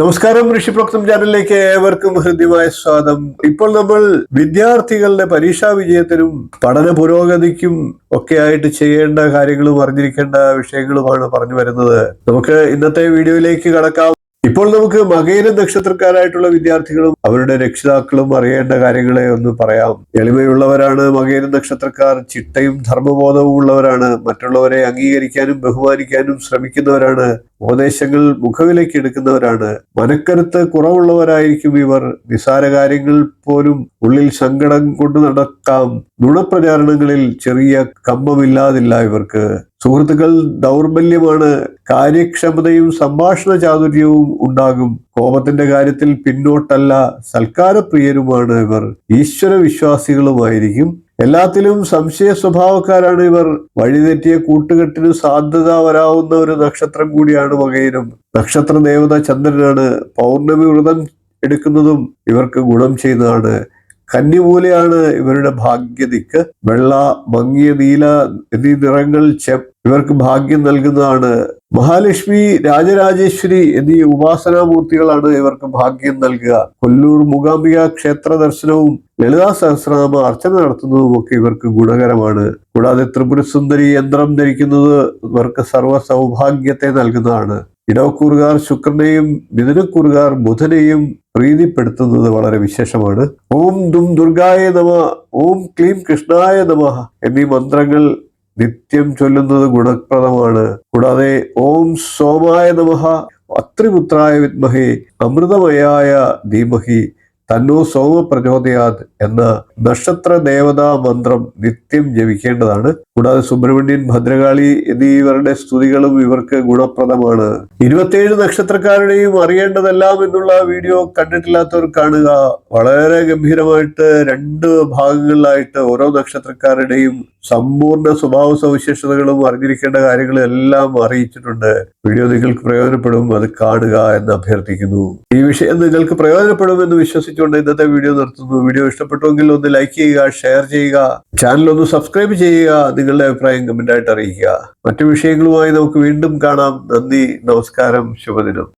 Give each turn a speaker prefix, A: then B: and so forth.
A: നമസ്കാരം ഋഷിപ്രോക്തം ചാനലിലേക്ക് ഏവർക്കും ഹൃദ്യമായ സ്വാഗതം. ഇപ്പോൾ നമ്മൾ വിദ്യാർത്ഥികളുടെ പരീക്ഷാ വിജയത്തിനും പഠന പുരോഗതിക്കും ഒക്കെ ആയിട്ട് ചെയ്യേണ്ട കാര്യങ്ങളും അറിഞ്ഞിരിക്കേണ്ട വിഷയങ്ങളുമാണ് പറഞ്ഞു വരുന്നത്. നമുക്ക് ഇന്നത്തെ വീഡിയോയിലേക്ക് കടക്കാം. ഇപ്പോൾ നമുക്ക് മകേര നക്ഷത്രക്കാരായിട്ടുള്ള വിദ്യാർത്ഥികളും അവരുടെ രക്ഷിതാക്കളും അറിയേണ്ട കാര്യങ്ങളെ ഒന്ന് പറയാം. എളിമയുള്ളവരാണ് മകേര നക്ഷത്രക്കാർ ചിട്ടയും ധർമ്മബോധവും ഉള്ളവരാണ് മറ്റുള്ളവരെ അംഗീകരിക്കാനും ബഹുമാനിക്കാനും ശ്രമിക്കുന്നവരാണ് ഉപദേശങ്ങൾ മുഖവിലേക്ക് എടുക്കുന്നവരാണ്. മനക്കരുത്ത് കുറവുള്ളവരായിരിക്കും ഇവർ. നിസാര കാര്യങ്ങൾ പോലും ഉള്ളിൽ സങ്കടം കൊണ്ടു നടക്കാം. നുണപ്രചാരണങ്ങളിൽ ചെറിയ കമ്പമില്ലാതില്ല ഇവർക്ക്. സുഹൃത്തുക്കൾ ദൗർബല്യമാണ് കാര്യക്ഷമതയും സംഭാഷണ ചാതുര്യവും ഉണ്ടാകും. കോപത്തിന്റെ കാര്യത്തിൽ പിന്നോട്ടല്ല സൽക്കാരപ്രിയരുമാണ് ഇവർ. ഈശ്വര വിശ്വാസികളുമായിരിക്കും എല്ലാത്തിലും സംശയ സ്വഭാവക്കാരാണ് ഇവർ. വഴിതെറ്റിയ കൂട്ടുകെട്ടിന് സാധ്യത വരാവുന്ന ഒരു നക്ഷത്രം കൂടിയാണ് മകയിരം നക്ഷത്ര ദേവത ചന്ദ്രനാണ്. പൗർണമി വ്രതം എടുക്കുന്നതും ഇവർക്ക് ഗുണം ചെയ്യുന്നതാണ് കന്നിമൂലയാണ് ഇവരുടെ ഭാഗ്യതിക്ക്. വെള്ള മങ്ങിയ നീല എന്നീ നിറങ്ങൾ ഇവർക്ക് ഭാഗ്യം നൽകുന്നതാണ്. മഹാലക്ഷ്മി രാജരാജേശ്വരി എന്നീ ഉപാസനാമൂർത്തികളാണ് ഇവർക്ക് ഭാഗ്യം നൽകുക. കൊല്ലൂർ മൂകാംബിക ക്ഷേത്ര ദർശനവും ലളിതാ സഹസ്രനാമ അർച്ചന നടത്തുന്നതും ഒക്കെ ഇവർക്ക് ഗുണകരമാണ്. കൂടാതെ ത്രിപുരസുന്ദരി യന്ത്രം ധരിക്കുന്നത് ഇവർക്ക് സർവ സൗഭാഗ്യത്തെ നൽകുന്നതാണ്. ഇടവക്കൂറുകാർ ശുക്രനെയും മിഥുനക്കൂറുകാർ ബുധനെയും പ്രീതിപ്പെടുത്തുന്നത് വളരെ വിശേഷമാണ്. ഓം ദും ദുർഗായ നമ ഓം ക്ലീം കൃഷ്ണായ നമ എന്നീ മന്ത്രങ്ങൾ നിത്യം ചൊല്ലുന്നത് ഗുണപ്രദമാണ്. കൂടാതെ ഓം സോമായ നമഃ അത്രിപുത്രായ വിദ്മഹേ അമൃതമയായ ധീമഹി തന്നോ സോമ പ്രചോദയാത് എന്ന നക്ഷത്ര ദേവതാ മന്ത്രം നിത്യം ജപിക്കേണ്ടതാണ്. കൂടാതെ സുബ്രഹ്മണ്യൻ ഭദ്രകാളി എന്നിവരുടെ സ്തുതികളും ഇവർക്ക് ഗുണപ്രദമാണ്. ഇരുപത്തിയേഴ് നക്ഷത്രക്കാരുടെയും അറിയേണ്ടതെല്ലാം എന്നുള്ള വീഡിയോ കണ്ടിട്ടില്ലാത്തവർ കാണുക. വളരെ ഗംഭീരമായിട്ട് രണ്ട് ഭാഗങ്ങളിലായിട്ട് ഓരോ നക്ഷത്രക്കാരുടെയും സമ്പൂർണ സ്വഭാവ സവിശേഷതകളും അറിഞ്ഞിരിക്കേണ്ട കാര്യങ്ങളും എല്ലാം അറിയിച്ചിട്ടുണ്ട്. വീഡിയോ നിങ്ങൾക്ക് പ്രയോജനപ്പെടും അത് കാണുക എന്ന് അഭ്യർത്ഥിക്കുന്നു. ഈ വിഷയം നിങ്ങൾക്ക് പ്രയോജനപ്പെടുമെന്ന് വിശ്വസിച്ചുകൊണ്ട് ഇന്നത്തെ വീഡിയോ നിർത്തുന്നു. വീഡിയോ ഇഷ്ടപ്പെട്ടുവെങ്കിൽ ഒന്ന് ലൈക്ക് ചെയ്യുക ഷെയർ ചെയ്യുക ചാനൽ ഒന്ന് സബ്സ്ക്രൈബ് ചെയ്യുക നിങ്ങളുടെ അഭിപ്രായം കമന്റായിട്ട് അറിയിക്കുക. മറ്റു വിഷയങ്ങളുമായി നമുക്ക് വീണ്ടും കാണാം. നന്ദി നമസ്കാരം ശുഭദിനം.